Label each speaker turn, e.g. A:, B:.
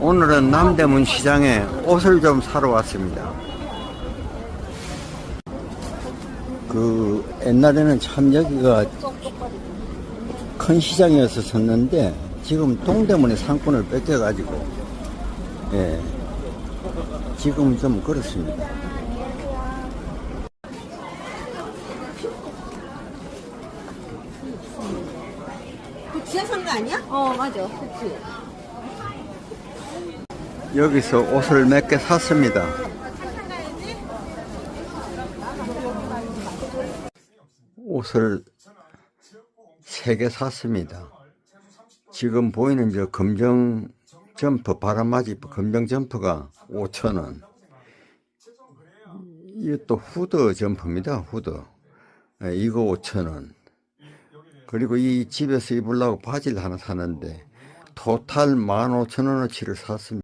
A: 오늘은 남대문 시장에 옷을 좀 사러 왔습니다. 그 옛날에는 참 여기가 큰 시장이었었는데 지금 동대문의 상권을 뺏겨가지고 예 지금 좀 그렇습니다.
B: 그 지하 산거 아니야? 어, 맞아. 그치.
A: 여기서 옷을 몇 개 샀습니다. 옷을 세 개 샀습니다. 지금 보이는 저 검정 점퍼, 바람맞이 검정 점퍼가 5,000원. 이게 또 후드 점퍼입니다, 후드. 예, 이거 5,000원. 그리고 이 집에서 입으려고 바지를 하나 사는데, 토탈 15,000원어치를 샀습니다.